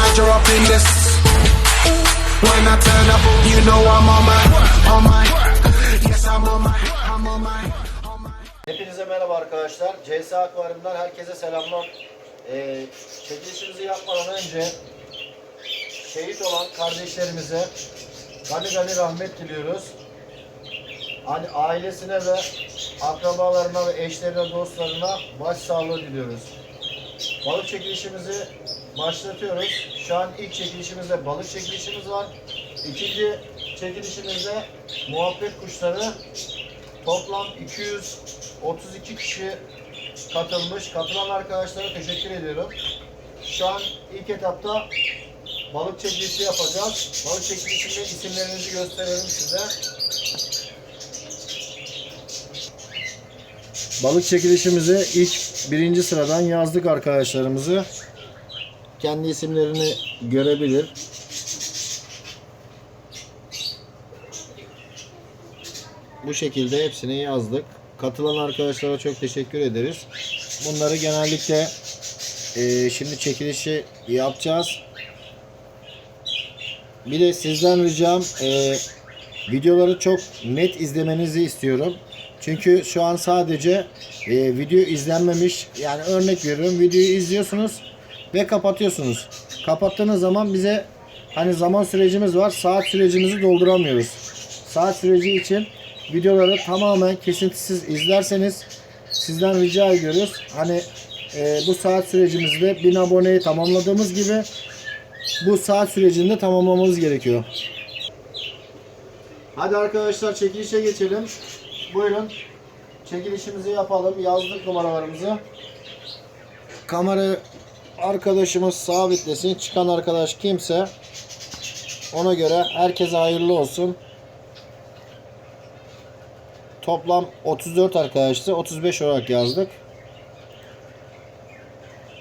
I drop in this. When I turn up, you know I'm on my, on my. Yes, I'm on my, I'm on my. Hepinize merhaba arkadaşlar. CS Akvaryum'dan herkese selamlar. Ee, çekilişimizi yapmadan önce şehit olan kardeşlerimize gani gani rahmet diliyoruz. Hani ailesine ve akrabalarına ve eşlerine, dostlarına başsağlığı diliyoruz. Balık çekilişimizi başlatıyoruz. Şu an ilk çekilişimizde balık çekilişimiz var. İkinci çekilişimizde muhabbet kuşları Toplam 232 kişi katılmış. Katılan arkadaşlara teşekkür ediyorum. Şu an ilk etapta balık çekilişi yapacağız. Balık çekilişinde isimlerinizi gösterelim size. Balık çekilişimize ilk birinci sıradan yazdık arkadaşlarımızı. Kendi isimlerini görebilir. Bu şekilde hepsini yazdık. Katılan arkadaşlara çok teşekkür ederiz. Bunları genellikle e, şimdi çekilişi yapacağız. Bir de sizden ricam e, videoları çok net izlemenizi istiyorum. Çünkü şu an sadece e, video izlenmemiş. Yani örnek veriyorum videoyu izliyorsunuz ve kapatıyorsunuz. Kapattığınız zaman bize hani zaman sürecimiz var. Saat sürecimizi dolduramıyoruz. Saat süreci için videoları tamamen kesintisiz izlerseniz sizden rica ediyoruz. Hani e, bu saat sürecimizde 1000 aboneyi tamamladığımız gibi bu saat sürecinde tamamlamamız gerekiyor. Hadi arkadaşlar çekilişe geçelim. Buyurun. Çekilişimizi yapalım. Yazdık numaralarımızı. Kamera arkadaşımız sabitlesin. Çıkan arkadaş kimse ona göre herkese hayırlı olsun. Toplam 34 arkadaştı. 35 olarak yazdık.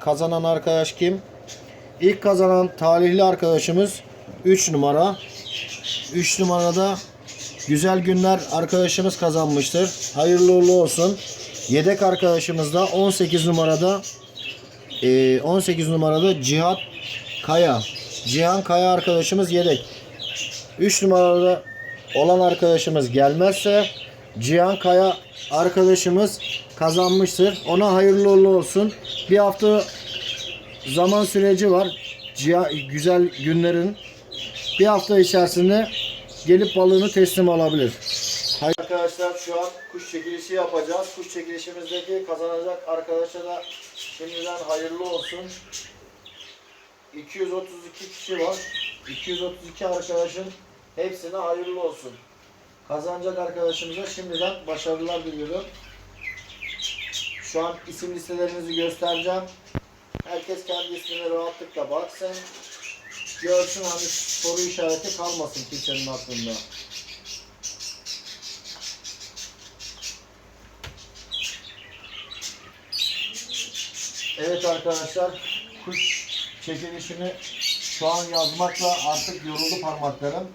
Kazanan arkadaş kim? İlk kazanan talihli arkadaşımız 3 numara. 3 numarada Güzel Günler arkadaşımız kazanmıştır. Hayırlı uğurlu olsun. Yedek arkadaşımız da 18 numarada eee, 18 numarada Cihat Kaya. Cihan Kaya arkadaşımız yedek. 3 numarada olan arkadaşımız gelmezse Cihan Kaya arkadaşımız kazanmıştır. Ona hayırlı uğurlu olsun. Bir hafta zaman süreci var. Ciha- güzel günlerin bir hafta içerisinde gelip balığını teslim alabilir. Arkadaşlar şu an kuş çekilişi yapacağız. Kuş çekilişimizdeki kazanacak arkadaşa da şimdiden hayırlı olsun. 232 kişi var. 232 arkadaşın hepsine hayırlı olsun. Kazanacak arkadaşımıza şimdiden başarılar diliyorum. Şu an isim listelerinizi göstereceğim. Herkes kendi ismine rahatlıkla baksın. Görsün hani soru işareti kalmasın kimsenin aklında. Evet arkadaşlar kuş çekilişini şu an yazmakla artık yoruldu parmaklarım.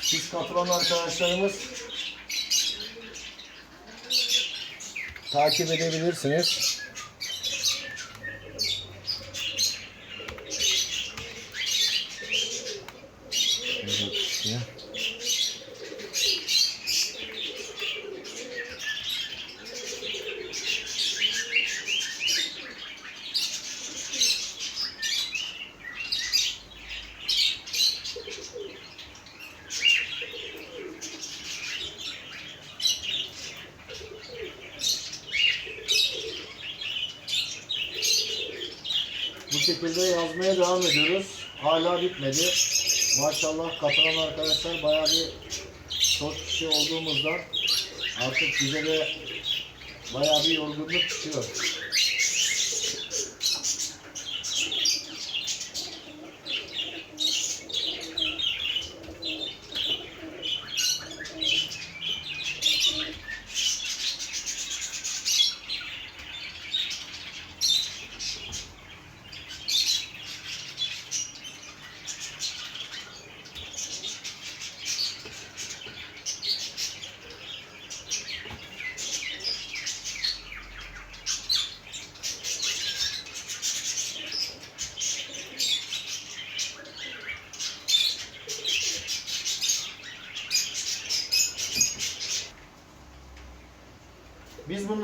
Siz katılan arkadaşlarımız takip edebilirsiniz. Şekilde yazmaya devam ediyoruz. Hala bitmedi. Maşallah katılan arkadaşlar bayağı bir çok kişi olduğumuzdan artık bize de bayağı bir yorgunluk çıkıyor.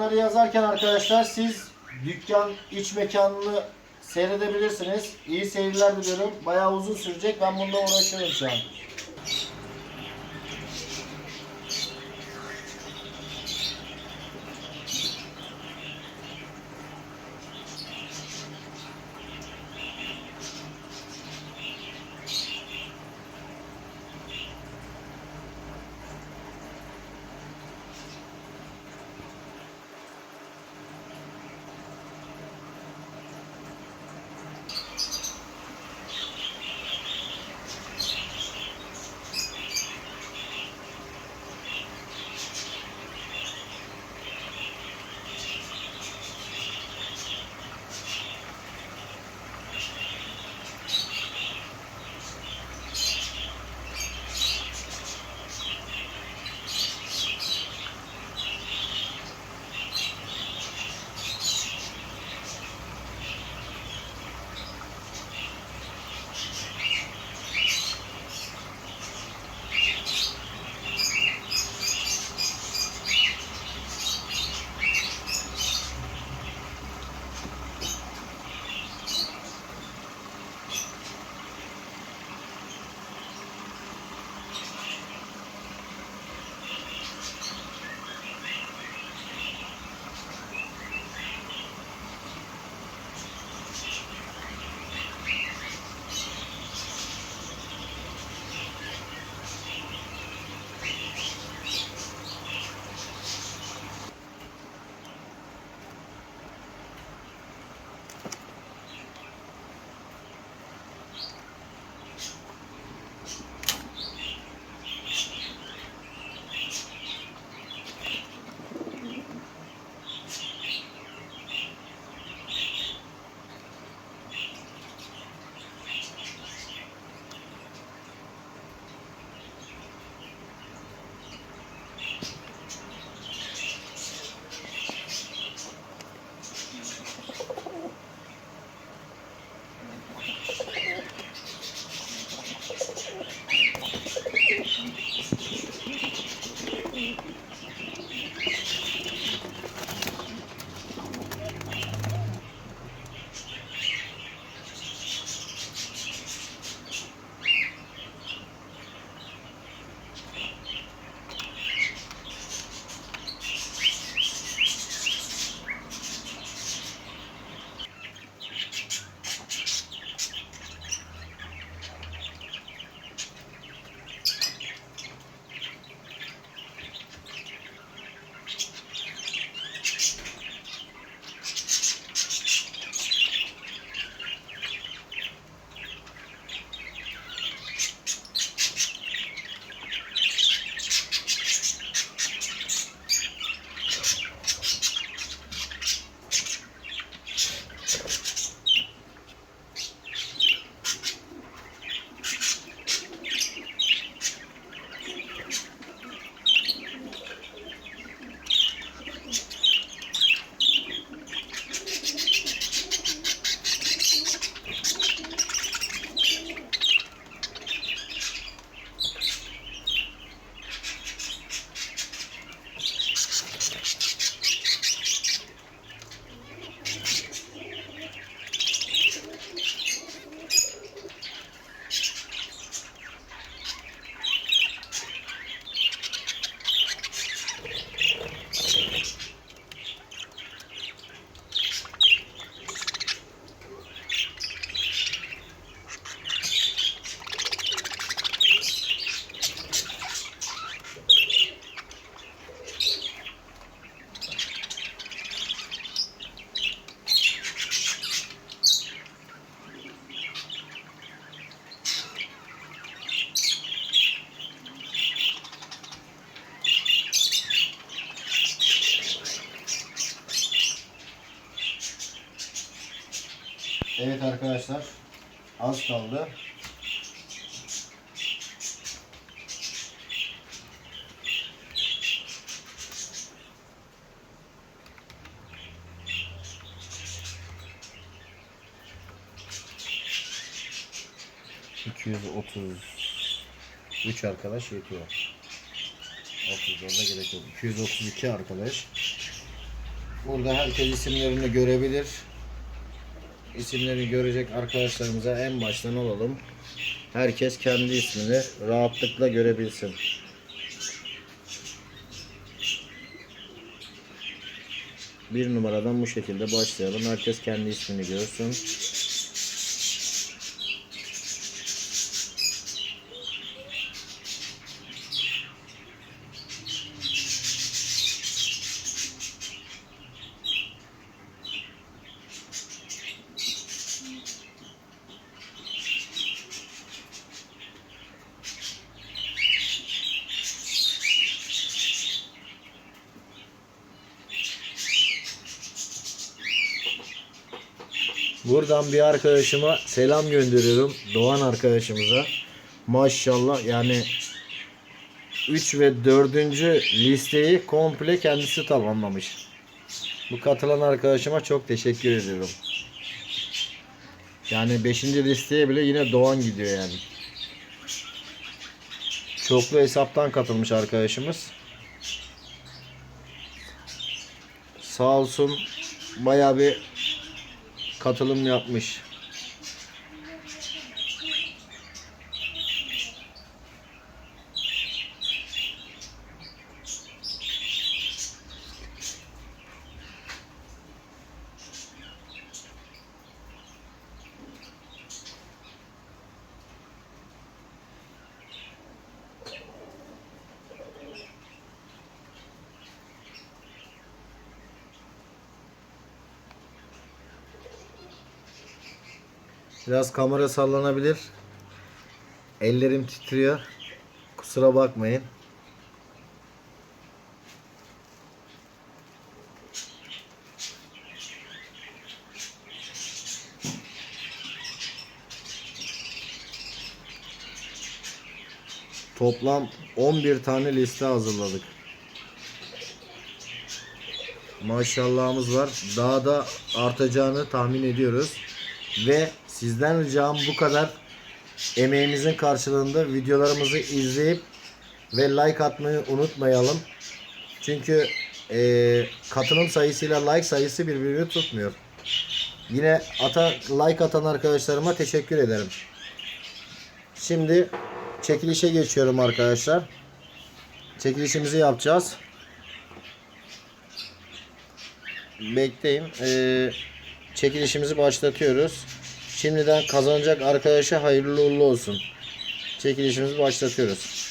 Bunları yazarken arkadaşlar siz dükkan iç mekanını seyredebilirsiniz. İyi seyirler diliyorum. Bayağı uzun sürecek. Ben bununla uğraşıyorum şu an. Arkadaşlar. Az kaldı. ...233 arkadaş yetiyor. 30'dan da gerek yok. 232 arkadaş. Burada herkes isimlerini görebilir. İsimlerini görecek arkadaşlarımıza en baştan alalım. Herkes kendi ismini rahatlıkla görebilsin. Bir numaradan bu şekilde başlayalım. Herkes kendi ismini görsün. Buradan bir arkadaşıma selam gönderiyorum. Doğan arkadaşımıza. Maşallah yani 3 ve 4. listeyi komple kendisi tamamlamış. Bu katılan arkadaşıma çok teşekkür ediyorum. Yani 5. listeye bile yine Doğan gidiyor yani. Çoklu hesaptan katılmış arkadaşımız. Sağ olsun bayağı bir katılım yapmış. Biraz kamera sallanabilir. Ellerim titriyor. Kusura bakmayın. Toplam 11 tane liste hazırladık. Maşallahımız var. Daha da artacağını tahmin ediyoruz. Ve sizden ricam bu kadar emeğimizin karşılığında videolarımızı izleyip ve like atmayı unutmayalım. Çünkü eee, katılım sayısıyla like sayısı birbirini tutmuyor. Yine ata, like atan arkadaşlarıma teşekkür ederim. Şimdi çekilişe geçiyorum arkadaşlar. Çekilişimizi yapacağız. Bekleyin. Ee, çekilişimizi başlatıyoruz. Şimdiden kazanacak arkadaşa hayırlı uğurlu olsun. Çekilişimizi başlatıyoruz.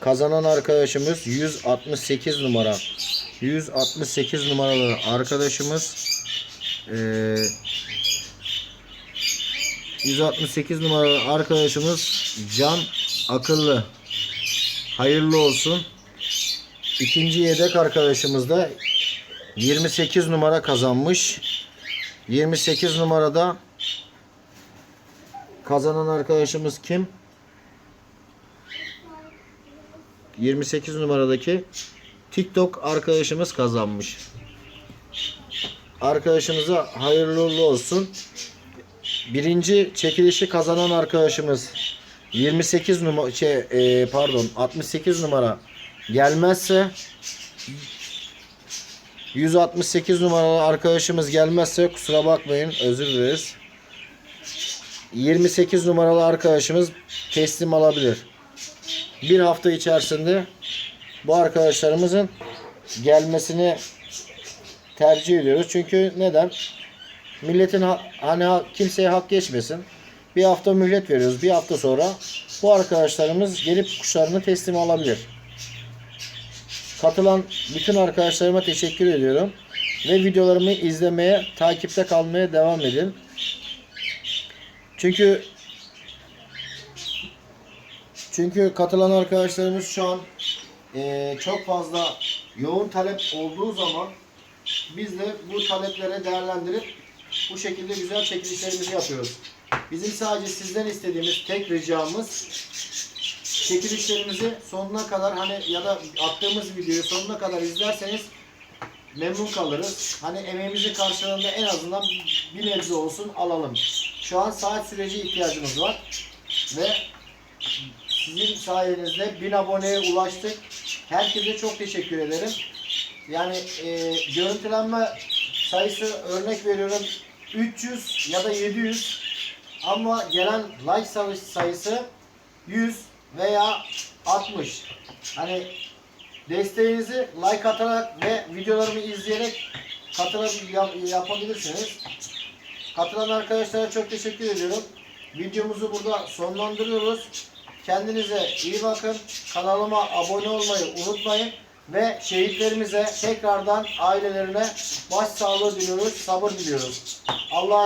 Kazanan arkadaşımız 168 numara. 168 numaralı arkadaşımız ee, 168 numaralı arkadaşımız Can Akıllı. Hayırlı olsun. İkinci yedek arkadaşımız da 28 numara kazanmış. 28 numarada kazanan arkadaşımız kim? 28 numaradaki TikTok arkadaşımız kazanmış. Arkadaşımıza hayırlı uğurlu olsun. Birinci çekilişi kazanan arkadaşımız 28 numara şey e, pardon 68 numara gelmezse 168 numaralı arkadaşımız gelmezse kusura bakmayın özür dileriz. 28 numaralı arkadaşımız teslim alabilir. Bir hafta içerisinde bu arkadaşlarımızın gelmesini tercih ediyoruz. Çünkü neden? Milletin ha- hani ha- kimseye hak geçmesin. Bir hafta mühlet veriyoruz. Bir hafta sonra bu arkadaşlarımız gelip kuşlarını teslim alabilir. Katılan bütün arkadaşlarıma teşekkür ediyorum. Ve videolarımı izlemeye, takipte kalmaya devam edin. Çünkü çünkü katılan arkadaşlarımız şu an eee, çok fazla yoğun talep olduğu zaman biz de bu taleplere değerlendirip bu şekilde güzel çekilişlerimizi yapıyoruz. Bizim sadece sizden istediğimiz tek ricamız çekilişlerimizi sonuna kadar hani ya da attığımız videoyu sonuna kadar izlerseniz memnun kalırız. Hani emeğimizin karşılığında en azından bir nebze olsun alalım. Şu an saat süreci ihtiyacımız var. Ve sizin sayenizde 1000 aboneye ulaştık. Herkese çok teşekkür ederim. Yani e, görüntülenme sayısı örnek veriyorum 300 ya da 700 ama gelen like sayı- sayısı 100 veya 60. Hani desteğinizi like atarak ve videolarımı izleyerek katılab- yap- yapabilirsiniz. Katılan arkadaşlara çok teşekkür ediyorum. Videomuzu burada sonlandırıyoruz. Kendinize iyi bakın. Kanalıma abone olmayı unutmayın. Ve şehitlerimize tekrardan ailelerine başsağlığı diliyoruz, sabır diliyoruz. Allah'a